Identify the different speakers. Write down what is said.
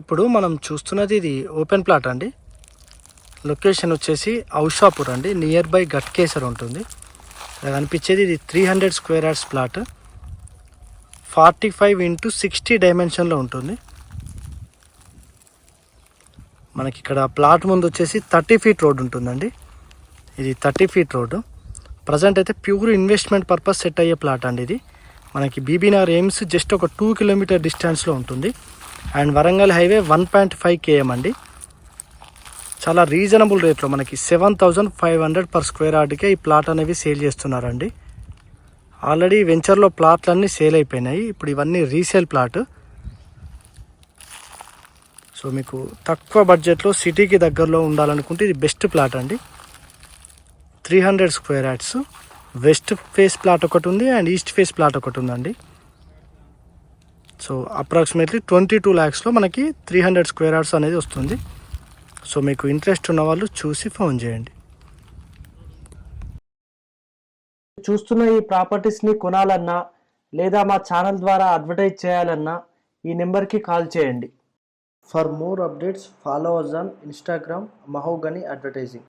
Speaker 1: ఇప్పుడు మనం చూస్తున్నది ఇది ఓపెన్ ప్లాట్ అండి. లొకేషన్ వచ్చేసి ఔషాపూర్ అండి. నియర్ బై గట్కేసర్ ఉంటుంది. నాకు కనిపించేది ఇది three hundred square yards plot. Forty five into sixty డైమెన్షన్లో ఉంటుంది. మనకి ఇక్కడ ప్లాట్ ముందు వచ్చేసి థర్టీ ఫీట్ రోడ్ ఉంటుందండి. ఇది థర్టీ ఫీట్ రోడ్డు ప్రజెంట్ అయితే ప్యూర్ ఇన్వెస్ట్మెంట్ పర్పస్ సెట్ అయ్యే ప్లాట్ అండి ఇది. మనకి బీబీనగర్ ఎయిమ్స్ జస్ట్ ఒక టూ కిలోమీటర్ డిస్టెన్స్లో ఉంటుంది. And Warangal highway one point five KM అండి. చాలా రీజనబుల్ రేట్లో మనకి seven thousand five hundred per square యార్డ్కే ఈ ప్లాట్ అనేవి సేల్ చేస్తున్నారండి. ఆల్రెడీ వెంచర్లో ప్లాట్లన్నీ సేల్ అయిపోయినాయి. ఇప్పుడు ఇవన్నీ రీసేల్ ప్లాట్. సో మీకు తక్కువ బడ్జెట్లో సిటీకి దగ్గరలో ఉండాలనుకుంటే ఇది బెస్ట్ ప్లాట్ అండి. Three hundred square yards west face plot ఒకటి ఉంది అండ్ ఈస్ట్ ఫేస్ ప్లాట్ ఒకటి ఉందండి. సో అప్రాక్సిమేట్లీ ట్వంటీ టూ ల్యాక్స్లో మనకి త్రీ హండ్రెడ్ స్క్వేర్ యార్డ్స్ అనేది వస్తుంది. సో మీకు ఇంట్రెస్ట్ ఉన్న వాళ్ళు చూసి ఫోన్ చేయండి.
Speaker 2: చూస్తున్న ఈ ప్రాపర్టీస్ని కొనాలన్నా లేదా మా ఛానల్ ద్వారా అడ్వర్టైజ్ చేయాలన్నా ఈ నెంబర్కి కాల్ చేయండి.
Speaker 1: For more updates follow us on Instagram Mahogany Advertising.